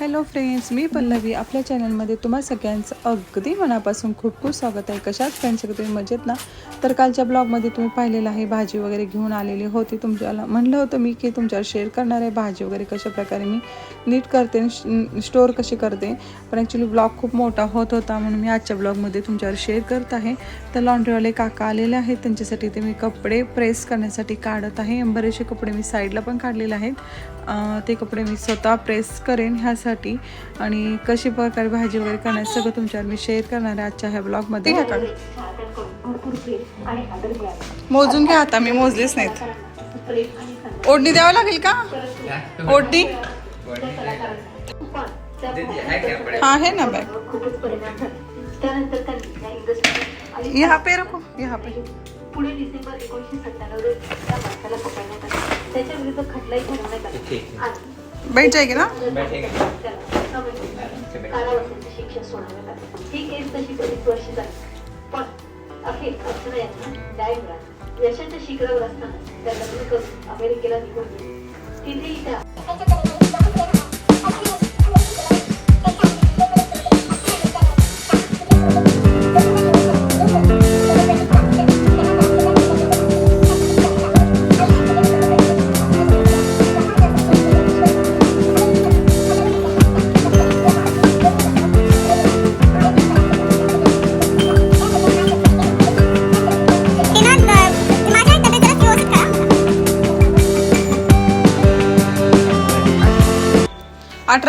Hello friends मी पल्लवी. आपल्या चॅनलमध्ये तुम्हा सगळ्यांचं अगदी मनापासून खूप खूप स्वागत आहे. कशाच फ्रेंड्स तुम्ही मजेत ना? तर कालच्या ब्लॉगमध्ये तुम्ही पाहिलेलं आहे भाजी वगैरे घेऊन आलेली होती. तुमच्याला म्हणलं होतं मी की तुमच्यावर शेअर करणार आहे भाजी वगैरे कशा प्रकारे मी नीट करते स्टोअर कशी करते. पण ॲक्च्युली ब्लॉग खूप मोठा होत होता म्हणून मी आजच्या ब्लॉगमध्ये तुमच्यावर शेअर करत आहे. तर लॉन्ड्रीवाले काका आलेले आहेत. त्यांच्यासाठी ते मी कपडे प्रेस करण्यासाठी काढत आहे. बरेचसे कपडे मी साईडला पण काढलेले आहेत. ते कपडे मी स्वतः प्रेस करेन. ह्यासाठी आणि कशी प्रकारे भाजी वगैरे करण्याचं सगळं तुमच्यावर मी शेअर करणार आहे आजच्या ह्या ब्लॉगमध्ये. मोजून घ्या आता मी मोजलेच नाहीत. ओढणी द्यावं लागेल का? ओढणी? हा आहे ना बॅग यहाँ पे रखो यहाँ पे. पुढे डिसेंबर एकोणीसशे सत्त्याण्णव रोजी त्या माणसाला पकडण्यात आले. त्याच्या विरुद्ध खटलाही ठरवण्यात आला. बैठ जाएगी ना? वर्ष पण यशाच्या शिखरावर असताना त्या लग्न करून अमेरिकेला निघून तिथेही त्या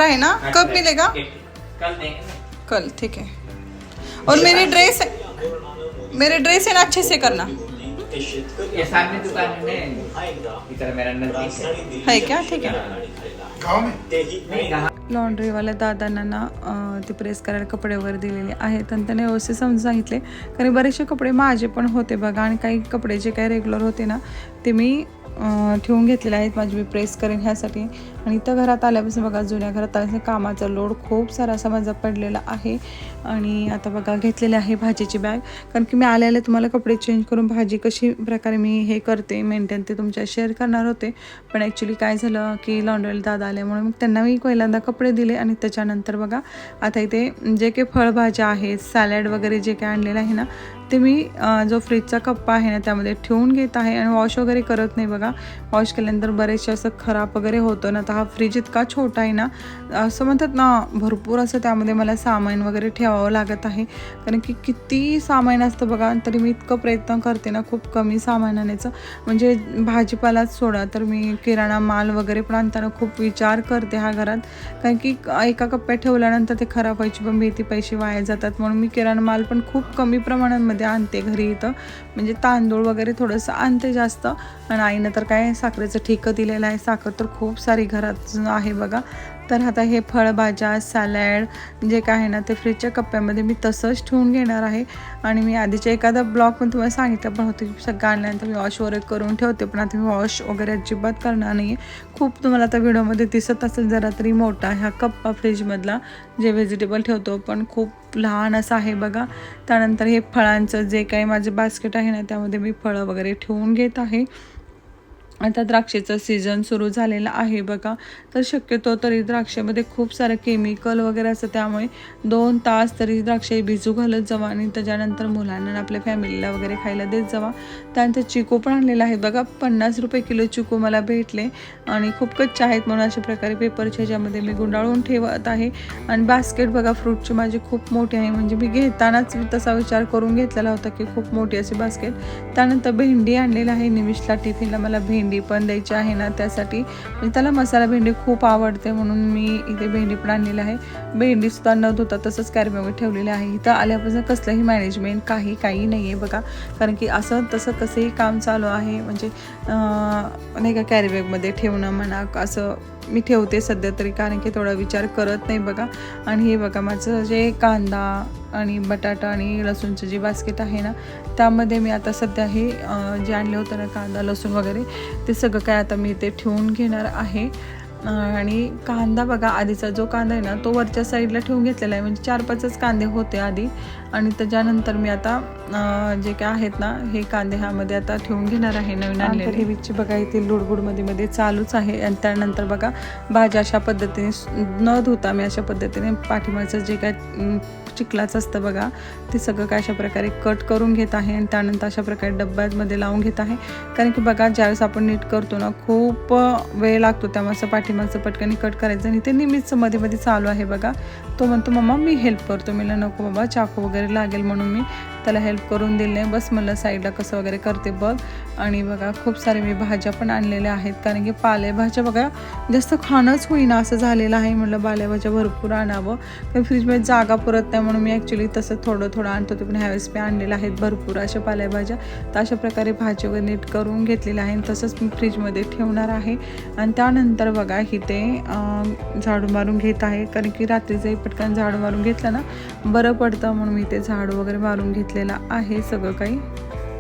अठारह है ना कब मिलेगा कल देंगे कल ठीक है और मेरे ड्रेस मेरे ड्रेस है ना अच्छे से करना? ये सामने दुकान में इधर मेरा नजदीक है। है क्या? ठीक है। लॉन्ड्रीवाल्या दादांना ते प्रेस करायला कपडे वगैरे दिलेले आहेत आणि त्याने व्यवस्थित समजून सांगितले. कारण बरेचसे कपडे माझे पण होते बघा आणि काही कपडे जे काही रेग्युलर होते ना ते मी ठेवून घेतलेल्या आहेत माझी मी प्रेस करेन ह्यासाठी. आणि इथं घरात आल्यापासून बघा जुन्या घरात आल्यापासून कामाचा लोड खूप सारा असा माझा पडलेला आहे. आणि आता बघा घेतलेले आहे भाजीची बॅग कारण की मी आल्याला तुम्हाला कपडे चेंज करून भाजी कशी प्रकारे मी हे करते मेंटेन ते तुमच्या शेअर करणार होते. पण ॲक्च्युली काय झालं की लॉन्ड्रीला दादा आल्यामुळे मग त्यांना मी पहिल्यांदा कपडे दिले आणि त्याच्यानंतर बघा आता इथे जे काही फळभाज्या आहेत सॅलड वगैरे जे काही आणलेलं आहे ना ते मी जो फ्रीजचा कप्पा आहे ना त्यामध्ये ठेवून घेत आहे आणि वॉश वगैरे करत नाही बघा. वॉश केल्यानंतर बरेचसे असं खराब वगैरे होतं ना तर हा फ्रीज इतका छोटा आहे ना असं म्हणतात ना भरपूर असं त्यामध्ये मला सामान वगैरे ठेवावं लागत आहे. कारण की किती सामान असतं बघा तरी मी इतकं प्रयत्न करते ना खूप कमी सामान आणायचं म्हणजे भाजीपालाच सोडा तर मी किराणा माल वगैरे पण आणताना खूप विचार करते हा घरात. कारण की एका कप्प्यात ठेवल्यानंतर ते खराब व्हायची पण भीती पैसे वाया जातात. म्हणून मी किराणा माल पण खूप कमी प्रमाणामध्ये आणते घरी इथं. म्हणजे तांदूळ वगैरे थोडंसं आणते जास्त. आणि आईनं तर काय साखरेचं ठिकं दिलेलं आहे. साखर तर खूप सारी घरात आहे बघा. तर आता हे फळभाज्या सॅलॅड जे काय आहे ना ते फ्रीजच्या कप्प्यामध्ये मी तसंच ठेवून घेणार आहे. आणि मी आधीच्या एखादा ब्लॉग पण तुम्हाला सांगितलं पण होतं की सगळं आणल्यानंतर मी वॉश वगैरे करून ठेवते पण आता मी वॉश वगैरे अजिबात करणार नाही आहे खूप तुम्हाला आता व्हिडिओमध्ये दिसत असेल जरा तरी मोठा ह्या कप्पा फ्रीजमधला जे व्हेजिटेबल ठेवतो पण खूप लहान असं आहे बघा. त्यानंतर हे फळांचं जे काही माझे बास्केट आहे ना त्यामध्ये मी फळं वगैरे ठेवून घेत आहे. आता द्राक्षेचं सीझन सुरू झालेलं आहे बघा. तर शक्यतो तरी द्राक्षामध्ये खूप सारं केमिकल वगैरे असतं. त्यामुळे दोन तास तरी द्राक्षे भिजू घालत जावा आणि त्याच्यानंतर मुलांना आपल्या फॅमिलीला वगैरे खायला देत जावा. त्यानंतर चिकू पण आणलेला आहे बघा. पन्नास रुपये किलो चिकू मला भेटले आणि खूप कच्चे आहेत म्हणून अशा प्रकारे पेपरच्या ह्याच्यामध्ये मी गुंडाळून ठेवत आहे. आणि बास्केट बघा फ्रूटची माझी खूप मोठी आहे. म्हणजे मी घेतानाच तसा विचार करून घेतलेला होता की खूप मोठी अशी बास्केट त्यानंतर भेंडी आणलेला आहे. निमिषला टिफिनला मला भेंडी भेंडी पण द्यायची आहे ना त्यासाठी. म्हणजे त्याला मसाला भेंडी खूप आवडते म्हणून मी इथे भेंडी पण आणलेली आहे. भेंडीसुद्धा न धुता तसंच कॅरीबॅगमध्ये ठेवलेली आहे. इथं आल्यापासून कसलंही मॅनेजमेंट काही काही नाही आहे बघा. कारण की असं तसं कसंही काम चालू आहे. म्हणजे नाही का कॅरीबॅगमध्ये ठेवणं म्हणा असं मी ठेवते सध्या तरी. कारण की थोडा विचार करत नाही बघा. आणि हे बघा माझं जे कांदा आणि बटाटा आणि लसूणचं जे बास्केट आहे ना त्यामध्ये मी आता सध्या हे जे आणले होतं ना कांदा लसूण वगैरे ते सगळं काय आता मी ते ठेवून घेणार आहे. आणि कांदा बघा आधीचा जो कांदा आहे ना तो वरच्या साईडला ठेवून घेतलेला आहे. म्हणजे चार पाचच कांदे होते आधी. आणि त्याच्यानंतर मी आता जे काय आहेत ना हे कांदे ह्यामध्ये आता ठेवून घेणार आहे नवीन आणलेले. ठेवीची बघा इथे लुडबुडमध्ये मध्ये चालूच आहे. आणि त्यानंतर बघा भाज्या अशा पद्धतीने न धुता मी अशा पद्धतीने पाठीमागचं जे काय चिखलाचं असतं बघा ते सगळं काय अशा प्रकारे कट करून घेत आहे आणि त्यानंतर अशा प्रकारे डब्यामध्ये लावून घेत आहे. कारण की बघा ज्यावेळेस आपण नीट करतो ना खूप वेळ लागतो त्यामुळे असं पाठीमागचं पटकन कट करायचं. आणि ते नेहमीच मध्ये मध्ये चालू आहे बघा. तो म्हणतो मम्मा मी हेल्प करतो. मला नको बाबा चाकू वगैरे लागेल म्हणून मी. त्याला हेल्प करून दिले नाही. बस मला साईडला कसं वगैरे करते बघ. आणि बघा खूप सारे मी भाज्या पण आणलेल्या आहेत. कारण की पालेभाज्या बघा जास्त खाणंच होईना असं झालेलं आहे. म्हटलं पालेभाज्या भरपूर आणावं. कारण फ्रीजमध्ये जागा पुरत नाही म्हणून मी ॲक्च्युली तसं थोडं थोडं आणतो. ते पण ह्यावेळेस मी आणलेलं आहेत भरपूर अशा पालेभाज्या. तर अशा प्रकारे भाजी वगैरे नीट करून घेतलेल्या आहे आणि तसंच मी फ्रीजमध्ये ठेवणार आहे. आणि त्यानंतर बघा इथे ते झाडू मारून घेत आहे. कारण की रात्रीचंही पटकन झाडू मारून घेतलं ना बरं पडतं म्हणून मी ते झाडू वगैरे मारून घेतलेलं आहे सगळं काही.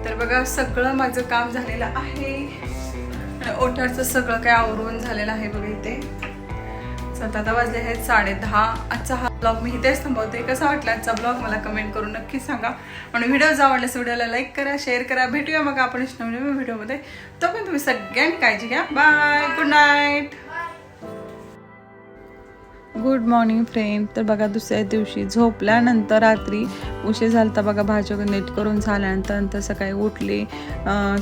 तर बघा सगळं माझं काम झालेलं आहे. ओठारचं सगळं काय आवरून झालेलं आहे बघा इथे. सात आता वाजले आहेत साडे दहा. आजचा हा ब्लॉग मी इथेच थांबवते. कसा वाटला आजचा ब्लॉग मला कमेंट करून नक्की सांगा. आणि व्हिडिओ जर आवडल्यास व्हिडिओला लाईक करा शेअर करा. भेटूया मग आपण नवीन व्हिडिओमध्ये तो पण तुम्ही सगळ्यांनी काळजी घ्या. Bye good night good morning friend तर बघा दुसऱ्या दिवशी झोपल्यानंतर रात्री उशीर झाला बघा भाजप नीट करून झाल्यानंतर नंतर सकाळी उठले.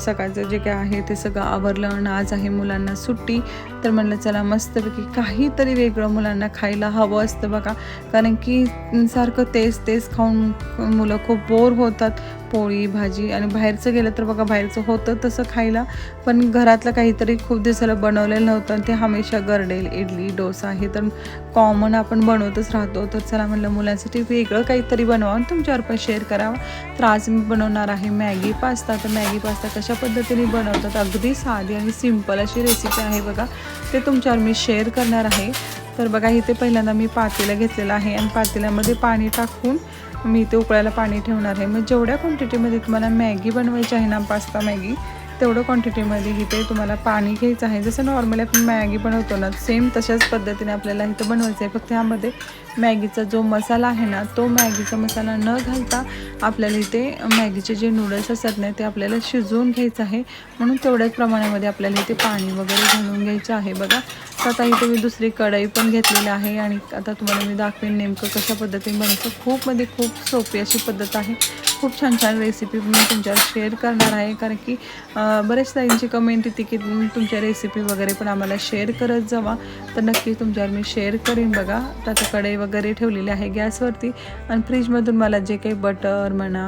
सकाळचं जे काय आहे ते सगळं आवरलं आणि आज आहे मुलांना सुट्टी. तर म्हणलं चला मस्तपैकी काहीतरी वेगळं मुलांना खायला हवं असतं बघा. कारण की सारखं तेच तेच खाऊन मुलं खूप बोर होतात. पोळी भाजी आणि बाहेरचं गेलं तर बघा बाहेरचं होतं तसं खायला. पण घरातलं काहीतरी खूप दिवसाला बनवलेलं नव्हतं आणि ते हमेशा गरडेल इडली डोसा हे तर कॉमन आपण बनवतच राहतो. तर चला म्हणलं मुलांसाठी वेगळं काहीतरी बनवा आणि तुमच्यावर पण शेअर करावं. तर आज मी बनवणार आहे मॅगी पास्ता. तर मॅगी पास्ता कशा पद्धतीने बनवतात? अगदी साधी आणि सिंपल अशी रेसिपी आहे बघा. ते तुमच्यावर मी शेअर करणार आहे. तर बघा इथे पहिल्यांदा मी पातेलं घेतलेलं आहे आणि पातेल्यामध्ये पाणी टाकून मी इथे उकळायला पाणी ठेवणार आहे. मग जेवढ्या क्वांटिटीमध्ये तुम्हाला मॅगी बनवायची आहे ना पास्ता मॅगी तेवढं क्वांटिटीमध्ये इथे तुम्हाला पाणी घ्यायचं आहे. जसं नॉर्मली आपण मॅगी बनवतो ना सेम तशाच पद्धतीने आपल्याला इथं बनवायचं आहे. फक्त ह्यामध्ये मॅगीचा जो मसाला आहे ना तो मॅगीचा मसाला न घालता आपल्याला इथे मॅगीचे जे नूडल्स असतात ना ते आपल्याला शिजवून घ्यायचं आहे. म्हणून तेवढ्याच प्रमाणामध्ये आपल्याला इथे पाणी वगैरे घालून घ्यायचं आहे. बघा तर आता इथे मी दुसरी कढई पण घेतलेली आहे आणि आता तुम्हाला मी दाखवेन नेमकं कशा पद्धतीने बनवायचं. खूप म्हणजे खूप सोपी अशी पद्धत आहे. खूप छान छान रेसिपी मी तुमच्यावर शेअर करणार आहे. कारण की आ, बऱ्याचदा यांची कमेंट येते की तुम्ही तुमच्या रेसिपी वगैरे पण आम्हाला शेअर करत जावा. तर नक्की तुमच्यावर मी शेअर करेन बघा. तर आता कढई वगैरे ठेवलेली आहे गॅसवरती. आणि फ्रीजमधून मला जे काही बटर म्हणा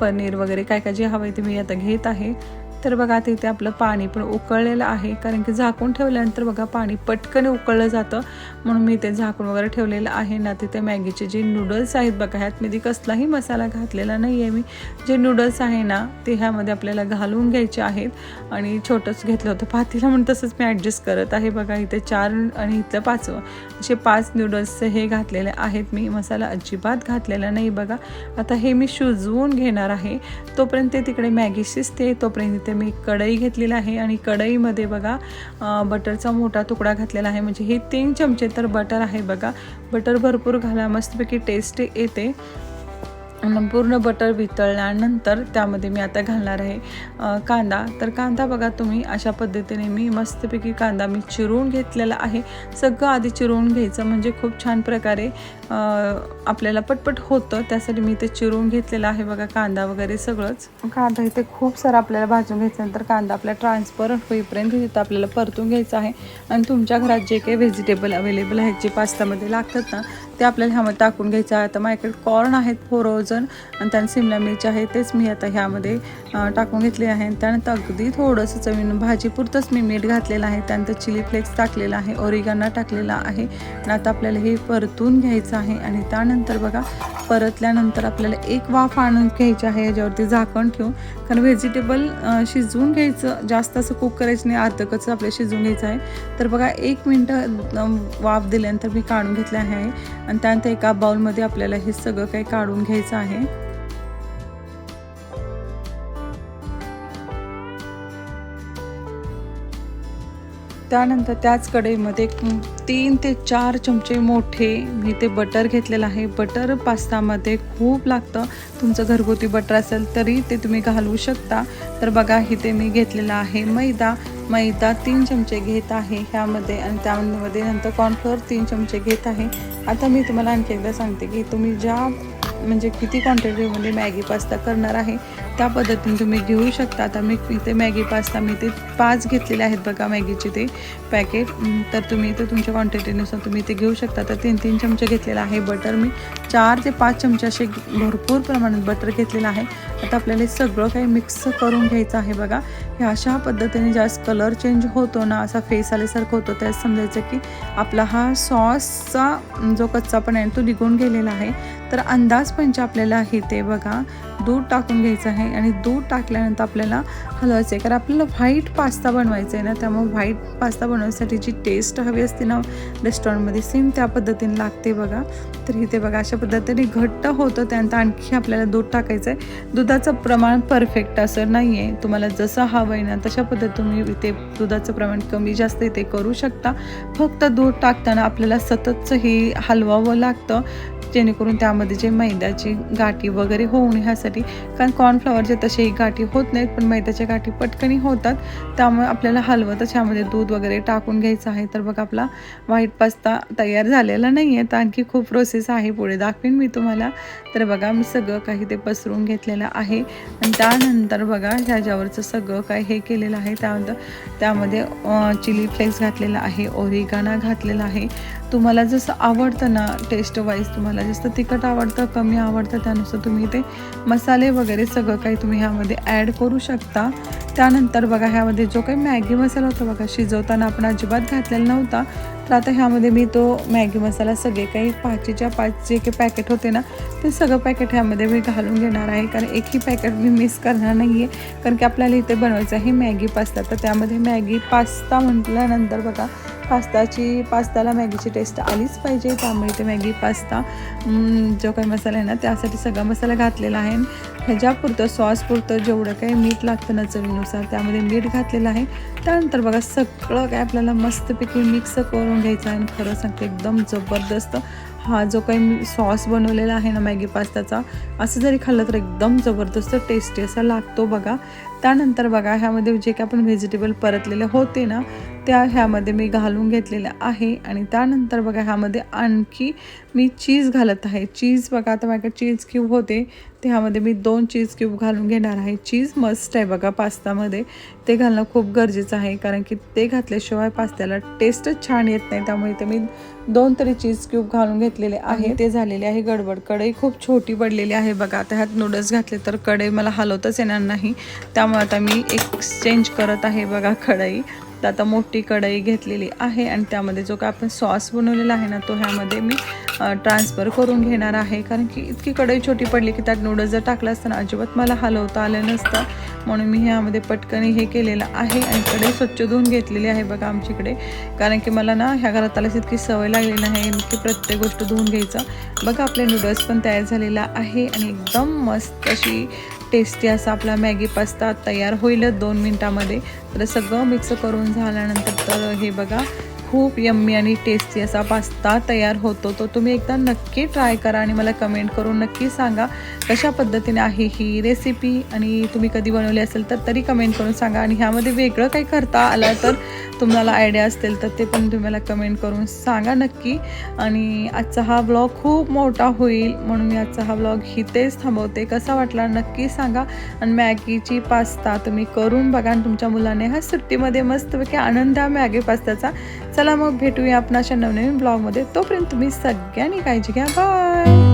पनीर वगैरे काय काय जे हवं आहे ते मी आता घेत आहे. तर बघा आता इथे आपलं पाणी पण उकळलेलं आहे. कारण की झाकून ठेवल्यानंतर बघा पाणी पटकन उकळलं जातं. म्हणून मी ते झाकून वगैरे ठेवलेलं आहे. ना तिथे मॅगीचे जे नूडल्स आहेत बघा ह्यातमध्ये कसलाही मसाला घातलेला नाही आहे मी. जे नूडल्स आहे ना ते ह्यामध्ये आपल्याला घालून घ्यायचे आहेत. आणि छोटंच घेतलं होतं पातीला म्हणून तसंच मी ॲडजस्ट करत आहे. बघा इथे चार आणि इथलं पाचवं. असे पाच नूडल्सचे हे घातलेले आहेत मी. मसाला अजिबात घातलेला नाही बघा. आता हे मी शिजवून घेणार आहे. तोपर्यंत ते तिकडे मॅगी शिजते तोपर्यंत इथे मी कढई घेतलेली आहे आणि कढईमध्ये बघा बटरचा मोठा तुकडा घातलेला आहे. म्हणजे हे तीन चमचे तर बटर आहे बघा. बटर भरपूर घाला मस्तपैकी टेस्ट येते. पूर्ण बटर वितळल्यानंतर त्यामध्ये मी आता घालणार आहे कांदा. तर कांदा बघा तुम्ही अशा पद्धतीने मी मस्तपैकी कांदा मी चिरून घेतलेला आहे. सगळं आधी चिरून घ्यायचं म्हणजे खूप छान प्रकारे आपल्याला पटपट होतं. त्यासाठी मी ते चिरून घेतलेलं आहे बघा कांदा वगैरे सगळंच. कांदा इथे खूप सारा आपल्याला भाजून घ्यायच्यानंतर कांदा आपला ट्रान्सपरंट होईपर्यंत तिथं आपल्याला परतून घ्यायचं आहे. आणि तुमच्या घरात जे काही व्हेजिटेबल अवेलेबल आहेत जे पास्तामध्ये लागतात ना ते आपल्याला ह्यामध्ये टाकून घ्यायचं आहे. आता माझ्याकडे कॉर्न आहेत फ्रोझन आणि त्यानं सिमला मिरची आहे तेच मी आता ह्यामध्ये टाकून घेतले आहे. आणि त्यानंतर अगदी थोडंसं चवीनं भाजीपुरतंच मी मीठ घातलेलं आहे. त्यानंतर चिली फ्लेक्स टाकलेला आहे ओरिगाना टाकलेला आहे. आणि आता आपल्याला हे परतून घ्यायचं आहे आणि त्यानंतर बघा परतल्यानंतर आपल्याला एक वाफ आणून घ्यायची आहे याच्यावरती झाकण ठेवून. कारण व्हेजिटेबल शिजवून घ्यायचं जास्त असं कुक करायचं नाही अर्धकच आपल्याला शिजवून घ्यायचं आहे. तर बघा एक मिनटं वाफ दिल्यानंतर मी काढून घेतले आहे. आणि त्यानंतर एका बाउलमध्ये आपल्याला हे सगळं काही काढून घ्यायचं आहे. त्यानंतर त्याच कढईमध्ये तीन ते चार चमचे मोठे मी ते बटर घेतलेलं आहे. बटर पास्तामध्ये खूप लागतं. तुमचं घरगुती बटर असेल तरी ते तुम्ही घालवू शकता. तर बघा इथे मी घेतलेला आहे. मैदा मैदा तीन चमचे घेत आहे ह्यामध्ये आणि त्यामध्ये नंतर कॉर्नफ्लोअर तीन चमचे घेत आहे. आता मी तुम्हाला आणखी एकदा सांगते की तुम्ही ज्या म्हणजे किती क्वांटिटीमध्ये म्हणजे मॅगी पास्ता करणार आहे त्या पद्धतीने तुम्ही घेऊ शकता. आता मी इथे मॅगी पास्ता मी ते पाच घेतलेले आहेत बघा मॅगीचे ते पॅकेट तर तुम्ही इथे तुमच्या क्वांटिटीनुसार तुम्ही ते घेऊ शकता. तर तीन तीन चमचे घेतलेलं आहे बटर मी. चार ते पाच चमचे असे भरपूर प्रमाणात बटर घेतलेलं आहे. आता आपल्याला हे सगळं काही मिक्स करून घ्यायचं आहे बघा. हे अशा पद्धतीने जास्त कलर चेंज होतो ना असा फेस आल्यासारखं होतो त्यात समजायचं की आपला हा सॉसचा जो कच्चापणा आहे तो निघून गेलेला आहे. तर अंदाज पंच आपल्याला हे ते बघा. दूध टाकून घ्यायचं आहे आणि दूध टाकल्यानंतर आपल्याला हलवायचं आहे कारण आपल्याला व्हाईट पास्ता बनवायचा आहे ना त्यामुळे व्हाईट पास्ता बनवण्यासाठी जी टेस्ट हवी असते ना रेस्टॉरंटमध्ये सेम त्या पद्धतीने लागते बघा. तर इथे बघा अशा पद्धतीने घट्ट होतं त्यानंतर आणखी आपल्याला दूध टाकायचं आहे दूध दुधाचं प्रमाण परफेक्ट असं नाही आहे तुम्हाला जसं हवं आहे ना तशा पद्धतीने तुम्ही इथे दुधाचं प्रमाण कमी जास्त इथे करू शकता. फक्त दूध टाकताना आपल्याला सततचं हे हलवावं लागतं. जेणेकरून त्यामध्ये जे मैद्याची गाठी वगैरे होऊ नये ह्यासाठी कारण कॉर्नफ्लॉवरचे तसेही गाठी होत नाहीत पण मैद्याच्या गाठी पटकनी होतात. त्यामुळे आपल्याला हलवतच ह्यामध्ये दूध वगैरे टाकून घ्यायचं आहे. तर बघा आपला व्हाईट पास्ता तयार झालेला नाही आहे तर आणखी खूप प्रोसेस आहे पुढे. दाखवेन मी तुम्हाला. तर बघा मी सगळं काही ते पसरून घेतलेलं आहे. आणि त्यानंतर बघा ह्याच्यावरचं सगळं काही हे केलेलं आहे. त्यानंतर त्यामध्ये चिली फ्लेक्स घातलेला आहे. ओरिगाना घातलेला आहे. तुम्हाला जसं आवडतं ना टेस्ट वाईज तुम्हाला जास्त तिखट आवडतं कमी आवडतं त्यानुसार तुम्ही ते मसाले वगैरे सगळं काही तुम्ही ह्यामध्ये ॲड करू शकता. त्यानंतर बघा ह्यामध्ये जो काही मॅगी मसाला होता बघा शिजवताना आपण अजिबात घातलेला नव्हता. तर आता ह्यामध्ये मी तो मॅगी मसाला सगळे काही पाचीच्या पाच जे काही पॅकेट होते ना ते सगळं पॅकेट ह्यामध्ये मी घालून घेणार आहे. कारण एकही पॅकेट मी मिस करणार नाही आहे कारण की आपल्याला इथे बनवायचं आहे मॅगी पास्ता तर त्यामध्ये मॅगी पास्ता म्हटल्यानंतर बघा पास्ताची पास्ताला मॅगीची टेस्ट आलीच पाहिजे. त्यामुळे ते मॅगी पास्ता जो काही मसाला आहे ना त्यासाठी सगळा मसाला घातलेला आहे. ह्याच्यापुरतं सॉसपुरतं जेवढं काही मीठ लागतं ना चवीनुसार त्यामध्ये मीठ घातलेलं आहे. त्यानंतर बघा सगळं काय आपल्याला मस्तपैकी मिक्स करून घ्यायचं आहे. आणि खरं सांगते एकदम जबरदस्त हा जो काही सॉस बनवलेला आहे ना मॅगी पास्ताचा असं जरी खाल्लं तर एकदम जबरदस्त टेस्टी असा लागतो बघा. त्यानंतर बघा ह्यामध्ये जे काही आपण व्हेजिटेबल परतलेले होते ना त्या ह्यामध्ये मी घालून घेतलेल्या आहे. आणि त्यानंतर बघा ह्यामध्ये आणखी मी चीज घालत आहे. चीज बघा आता माझ्याकडे चीज क्यूब होते. ते ह्यामध्ये मी दोन चीज क्यूब घालून घेणार आहे. चीज मस्ट आहे बघा पास्तामध्ये. ते घालणं खूप गरजेचं आहे कारण की ते घातल्याशिवाय पास्त्याला टेस्टच छान येत नाही. त्यामुळे ते मी दोन तरी चीज क्यूब घालून घेतलेले आहे. ते झालेले आहे गडबड. कढई खूप छोटी पडलेली आहे बघा. आता ह्यात नूडल्स घातले तर कढई मला हलवताच येणार नाही. त्यामुळे आता मी एक्सचेंज करत आहे बघा कढई. तर आता मोठी कढई घेतलेली आहे आणि त्यामध्ये जो काय आपण सॉस बनवलेला आहे ना तो ह्यामध्ये मी ट्रान्सफर करून घेणार आहे. कारण की इतकी कढई छोटी पडली की त्यात नूडल्स जर टाकलं असतं ना अजिबात मला हलवता आलं नसतं. म्हणून मी ह्यामध्ये पटकन हे केलेलं आहे आणि कढई स्वच्छ धुवून घेतलेली आहे बघा आमच्याकडे कारण की मला ना ह्या घरात आल्यास इतकी सवय लागलेली आहे की प्रत्येक गोष्ट धुवून घ्यायचं. बघा आपले नूडल्स पण तयार झालेला आहे आणि एकदम मस्त अशी टेस्टी असा आपला मॅगी पास्ता तयार होईलच दोन मिनटामध्ये. तर सगळं मिक्स करून झाल्यानंतर तर हे बघा खूप यम्मी आणि टेस्टी असा पास्ता तयार होतो. तो तुम्ही एकदा नक्की ट्राय करा आणि मला कमेंट करून नक्की सांगा कशा पद्धतीने आहे ही रेसिपी आणि तुम्ही कधी बनवली असेल तर तरी कमेंट करून सांगा आणि ह्यामध्ये वेगळं काही करता आलं तर तुम्हाला आयडिया असतील तर ते पण तुम्ही मला कमेंट करून सांगा नक्की. आणि आजचा हा ब्लॉग खूप मोठा होईल म्हणून मी आजचा हा ब्लॉग इथेच थांबवते. कसा वाटला नक्की सांगा. आणि मॅगीची पास्ता तुम्ही करून बघा आणि तुमच्या मुलाने हा सुट्टीमध्ये मस्तपैकी आनंद द्या मॅगी पास्त्याचा चला मग भेटूया आपण अशा नवनवीन ब्लॉगमध्ये तोपर्यंत तुम्ही सगळ्यांनी काळजी घ्या. बाय